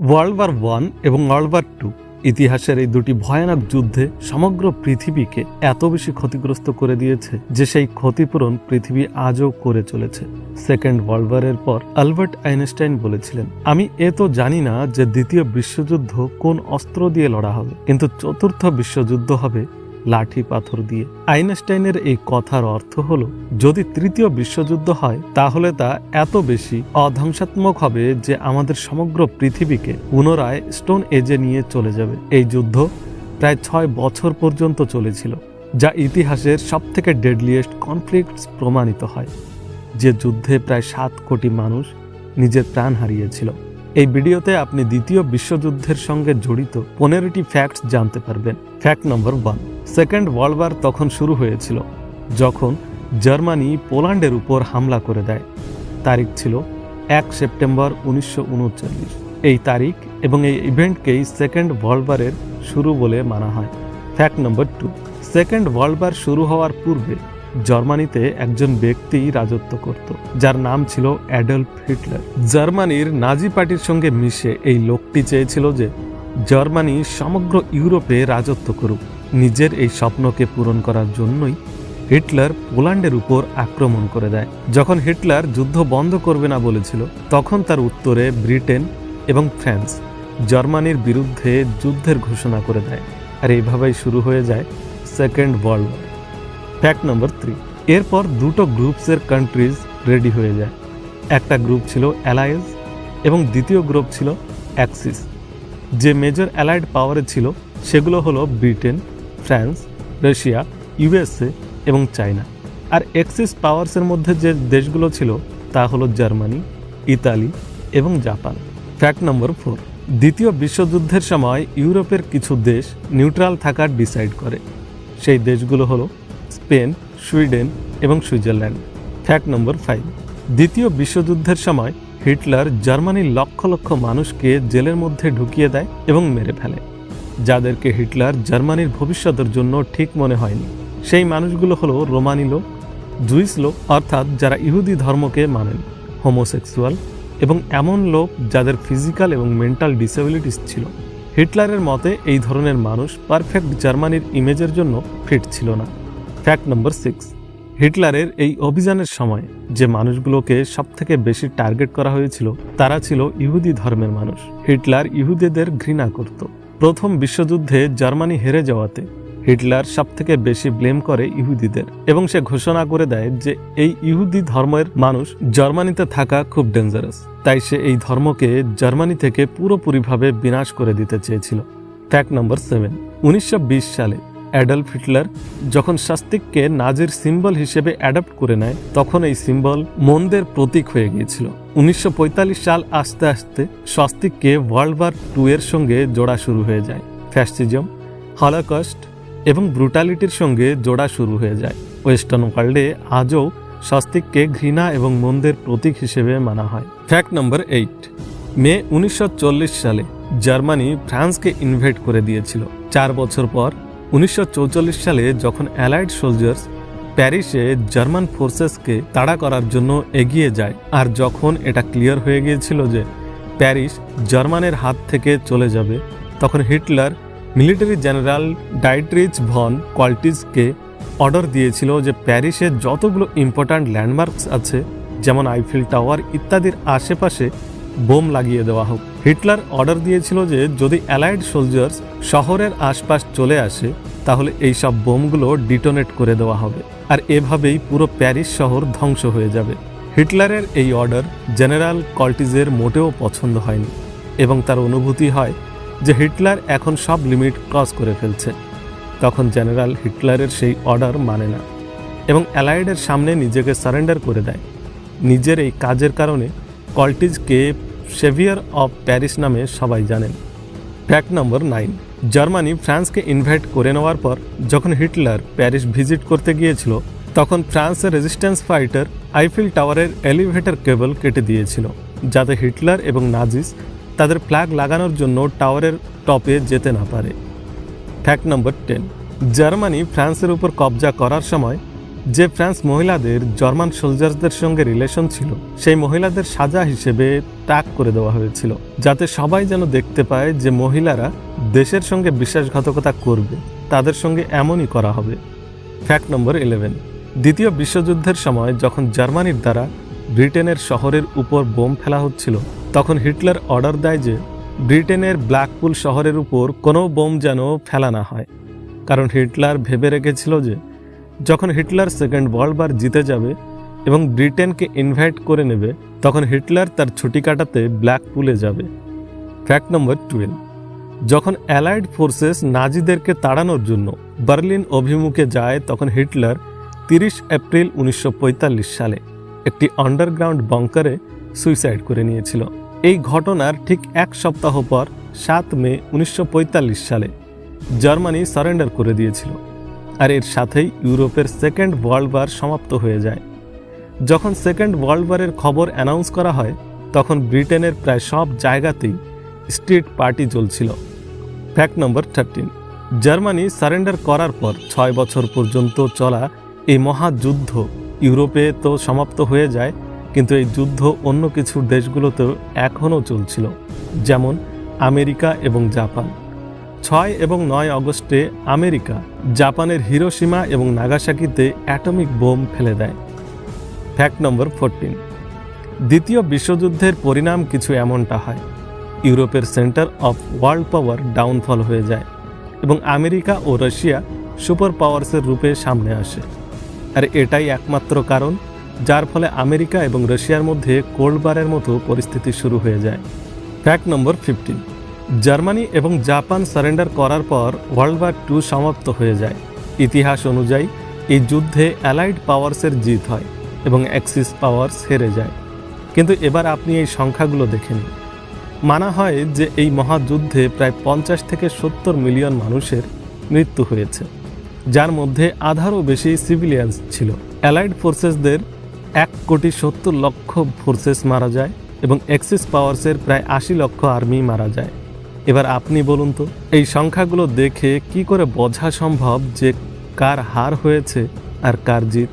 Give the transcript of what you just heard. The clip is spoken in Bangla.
ওয়ার্ল্ড ওয়ার ওয়ান এবং ওয়ার্ল্ড ওয়ার টু ইতিহাসের এই দুটি ভয়ানক যুদ্ধে সমগ্র পৃথিবীকে এত বেশি ক্ষতিগ্রস্ত করে দিয়েছে যে সেই ক্ষতিপূরণ পৃথিবী আজও করে চলেছে। সেকেন্ড ওয়ার্ল্ড ওয়ারের পর আলবার্ট আইনস্টাইন বলেছিলেন, আমি এ তো জানি না যে দ্বিতীয় বিশ্বযুদ্ধ কোন অস্ত্র দিয়ে লড়া হবে, কিন্তু চতুর্থ বিশ্বযুদ্ধ হবে লাঠি পাথর দিয়ে। আইনস্টাইনের এই কথার অর্থ হলো, যদি তৃতীয় বিশ্বযুদ্ধ হয়, তাহলে তা এত বেশি অধ্বংসাত্মক হবে যে আমাদের সমগ্র পৃথিবীকে পুনরায় স্টোন এজে নিয়ে চলে যাবে। এই যুদ্ধ প্রায় ছয় বছর পর্যন্ত চলেছিল, যা ইতিহাসের সবথেকে ডেডলিয়েস্ট কনফ্লিক্টস প্রমাণিত হয়, যে যুদ্ধে প্রায় সাত কোটি মানুষ নিজের প্রাণ হারিয়েছিল। এই ভিডিওতে আপনি দ্বিতীয় বিশ্বযুদ্ধের সঙ্গে জড়িত পনেরোটি ফ্যাক্টস জানতে পারবেন। Fact number one second world war তখন শুরু হয়েছিল, যখন জার্মানি পোল্যান্ডের উপর হামলা করে দেয়। তারিখ ছিল এক সেপ্টেম্বর উনিশশো উনচল্লিশ। এই তারিখ এবং এই ইভেন্টকেই সেকেন্ড ওয়ার্ল্ড ওয়ারের শুরু বলে মানা হয়। Fact number two second world war শুরু হওয়ার পূর্বে জার্মানিতে একজন ব্যক্তি রাজত্ব করত, যার নাম ছিল অ্যাডলফ হিটলার। জার্মানির নাজি পার্টির সঙ্গে মিশে এই লোকটি চেয়েছিল যে জার্মানি সমগ্র ইউরোপে রাজত্ব করুক। নিজের এই স্বপ্নকে পূরণ করার জন্যই হিটলার পোল্যান্ডের উপর আক্রমণ করে দেয়। যখন হিটলার যুদ্ধ বন্ধ করবে না বলেছিল, তখন তার উত্তরে ব্রিটেন এবং ফ্রান্স জার্মানির বিরুদ্ধে যুদ্ধের ঘোষণা করে দেয়। আর এইভাবেই শুরু হয়ে যায় second world war. Fact number three এরপর দুটো গ্রুপসের কান্ট্রিজ রেডি হয়ে যায়। একটা গ্রুপ ছিল অ্যালায়েন্স এবং দ্বিতীয় গ্রুপ ছিল অ্যাক্সিস যে মেজর অ্যালাইড পাওয়ারে ছিল, সেগুলো হলো ব্রিটেন ফ্রান্স রাশিয়া ইউএসএ এবং চায়না আর এক্সিস পাওয়ার্সের মধ্যে যে দেশগুলো ছিল, তা হলো জার্মানি ইতালি এবং জাপান ফ্যাক্ট নম্বর ফোর দ্বিতীয় বিশ্বযুদ্ধের সময় ইউরোপের কিছু দেশ নিউট্রাল থাকার ডিসাইড করে। সেই দেশগুলো হলো স্পেন, সুইডেন এবং সুইজারল্যান্ড। Fact number five. দ্বিতীয় বিশ্বযুদ্ধের সময় হিটলার জার্মানির লক্ষ লক্ষ মানুষকে জেলের মধ্যে ঢুকিয়ে দেয় এবং মেরে ফেলে। যাদেরকে হিটলার জার্মানির ভবিষ্যতের জন্য ঠিক মনে হয়নি। সেই মানুষগুলো হলো রোমানি লোক, জুইস লোক, অর্থাৎ যারা ইহুদি ধর্মকে মানেন, হোমোসেক্সুয়াল এবং এমন লোক যাদের ফিজিক্যাল এবং মেন্টাল ডিসেবিলিটিস ছিল। হিটলারের মতে, এই ধরনের মানুষ পারফেক্ট জার্মানির ইমেজের জন্য ফিট ছিল না। ফ্যাক্ট নম্বর সিক্স হিটলারের এই অভিযানের সময় যে মানুষগুলোকে সবথেকে বেশি টার্গেট করা হয়েছিল, তারা ছিল ইহুদি ধর্মের মানুষ। হিটলার ইহুদিদের ঘৃণা করত। প্রথম বিশ্বযুদ্ধে জার্মানি হেরে যাওয়াতে হিটলার সবথেকে বেশি ব্লেম করে ইহুদিদের এবং সে ঘোষণা করে দেয় যে এই ইহুদি ধর্মের মানুষ জার্মানিতে থাকা খুব ডেঞ্জারাস তাই সে এই ধর্মকে জার্মানি থেকে পুরোপুরিভাবে বিনাশ করে দিতে চেয়েছিল। ফ্যাক্ট নম্বর সেভেন উনিশশো বিশ সালে অ্যাডলফ হিটলার যখন শাস্তিককে নাজির সিম্বল হিসেবে অ্যাডাপ্ট করে নেয়, তখন এই সিম্বল মন্দের প্রতীক হয়ে গিয়েছিল। উনিশশো সাল আস্তে আস্তে স্বস্তিককে ওয়ার্ল্ড ওয়ার টু এর সঙ্গে জোড়া শুরু হয়ে যায়। ফ্যাসিজম, হলোকস্ট এবং ব্রুটালিটির সঙ্গে জোড়া শুরু হয়ে যায়। ওয়েস্টার্ন ওয়ার্ল্ডে আজও স্বস্তিককে ঘৃণা এবং মন্দের প্রতীক হিসেবে মানা হয়। ফ্যাক্ট নম্বর এইট, মে উনিশশো চল্লিশ সালে জার্মানি ফ্রান্সকে ইনভেট করে দিয়েছিল। চার বছর পর উনিশশো সালে যখন অ্যালাইড সোলজার্স প্যারিসে জার্মান ফোর্সেসকে তাড়া করার জন্য এগিয়ে যায়, আর যখন এটা ক্লিয়ার হয়ে গিয়েছিল যে প্যারিস জার্মানের হাত থেকে চলে যাবে, তখন Hitler military general Dietrich von কোয়াল্টিজকে order দিয়েছিল যে প্যারিসের যতগুলো ইম্পর্ট্যান্ট ল্যান্ডমার্কস আছে, যেমন আইফিল টাওয়ার ইত্যাদির আশেপাশে বোম লাগিয়ে দেওয়া হোক। হিটলার অর্ডার দিয়েছিল যে যদি অ্যালাইড সোলজার্স শহরের আশপাশ চলে আসে, তাহলে এই সব বোমগুলো ডিটোনেট করে দেওয়া হবে। আর এভাবেই পুরো প্যারিস শহর ধ্বংস হয়ে যাবে। হিটলারের এই অর্ডার জেনারেল কল্টিজের মোটেও পছন্দ হয়নি এবং তার অনুভূতি হয় যে হিটলার এখন সব লিমিট ক্রস করে ফেলছে। তখন জেনারেল হিটলারের সেই অর্ডার মানে না এবং অ্যালাইডের সামনে নিজেকে সারেন্ডার করে দেয়। নিজের এই কাজের কারণে কল্টিজকে সেভিয়ার অফ প্যারিস নামে সবাই জানেন। ফ্যাক্ট নম্বর নাইন জার্মানি ফ্রান্সকে ইনভাইট করে নেওয়ার পর যখন হিটলার প্যারিস ভিজিট করতে গিয়েছিল, তখন ফ্রান্সের রেজিস্ট্যান্স ফাইটার আইফিল টাওয়ারের এলিভেটর কেবল কেটে দিয়েছিল, যাতে হিটলার এবং নাজিস তাদের ফ্ল্যাগ লাগানোর জন্য টাওয়ারের টপে যেতে না পারে। ফ্যাক্ট নম্বর টেন জার্মানি ফ্রান্সের উপর কবজা করার সময় যে ফ্রান্স মহিলাদের, জার্মান সোলজার্সদের সঙ্গে রিলেশন ছিল, সেই মহিলাদের সাজা হিসেবে ট্যাগ করে দেওয়া হয়েছিল, যাতে সবাই যেন দেখতে পায় যে মহিলারা দেশের সঙ্গে বিশ্বাসঘাতকতা করবে, তাদের সঙ্গে এমনই করা হবে। Fact number eleven. দ্বিতীয় বিশ্বযুদ্ধের সময় যখন জার্মানির দ্বারা ব্রিটেনের শহরের উপর বোম ফেলা হচ্ছিল, তখন হিটলার অর্ডার দেয় যে ব্রিটেনের ব্ল্যাকপুল শহরের উপর কোনো বোম যেন ফেলা না হয়। কারণ হিটলার ভেবে রেখেছিল যে যখন হিটলার সেকেন্ড ওয়ার্ল্ড বার জিতে যাবে এবং ব্রিটেনকে ইনভাইট করে নেবে, তখন হিটলার তার ছুটি কাটাতে ব্ল্যাক পুলে যাবে। Fact number twelve. যখন অ্যালাইড ফোর্সেস নাজিদেরকে তাড়ানোর জন্য বার্লিন অভিমুখে যায়, তখন হিটলার তিরিশ এপ্রিল উনিশশো পঁয়তাল্লিশ সালে একটি আন্ডারগ্রাউন্ড বঙ্কারে সুইসাইড করে নিয়েছিল। এই ঘটনার ঠিক এক সপ্তাহ পর, সাত মে উনিশশো পঁয়তাল্লিশ সালে জার্মানি সারেন্ডার করে দিয়েছিল। আর এর সাথেই ইউরোপের সেকেন্ড ওয়ার্ল্ড ওয়ার সমাপ্ত হয়ে যায়। যখন সেকেন্ড ওয়ার্ল্ড ওয়ারের খবর অ্যানাউন্স করা হয়, তখন ব্রিটেনের প্রায় সব জায়গাতেই স্ট্রিট পার্টি চলছিল। Fact number thirteen. Germany surrender করার পর ছয় বছর পর্যন্ত চলা এই মহাযুদ্ধ ইউরোপে তো সমাপ্ত হয়ে যায়, কিন্তু এই যুদ্ধ অন্য কিছু দেশগুলোতেও এখনও চলছিল, যেমন আমেরিকা এবং জাপান। ছয় এবং নয় অগস্টে আমেরিকা জাপানের হিরোসীমা এবং নাগাসাকিতে অ্যাটমিক বোম ফেলে দেয়। Fact number fourteen. দ্বিতীয় বিশ্বযুদ্ধের পরিণাম কিছু এমনটা হয়। ইউরোপের centre of world power downfall হয়ে যায় এবং আমেরিকা ও রাশিয়া সুপার পাওয়ার্সের রূপে সামনে আসে। আর এটাই একমাত্র কারণ যার ফলে আমেরিকা এবং রাশিয়ার মধ্যে কোল্ড বারের মতো পরিস্থিতি শুরু হয়ে যায়। Fact number fifteen. জার্মানি এবং জাপান সারেন্ডার করার পর ওয়ার্ল্ড ওয়ার টু সমাপ্ত হয়ে যায়। ইতিহাস অনুযায়ী, এই যুদ্ধে অ্যালাইড পাওয়ার্সের জিত হয় এবং অ্যাক্সিস পাওয়ার্স হেরে যায়। কিন্তু এবার আপনি এই সংখ্যাগুলো দেখেন মানা হয় যে এই মহাযুদ্ধে প্রায় পঞ্চাশ থেকে সত্তর মিলিয়ন মানুষের মৃত্যু হয়েছে, যার মধ্যে আধারও বেশি সিভিলিয়ান্স ছিল। অ্যালাইড ফোর্সেসদের এক কোটি সত্তর লক্ষ ফোর্সেস মারা যায় এবং এক্সিস পাওয়ার্সের প্রায় আশি লক্ষ আর্মি মারা যায়। এবার আপনি বলুন তো, এই সংখ্যাগুলো দেখে কি করে বোঝা সম্ভব যে কার হার হয়েছে আর কার জিত?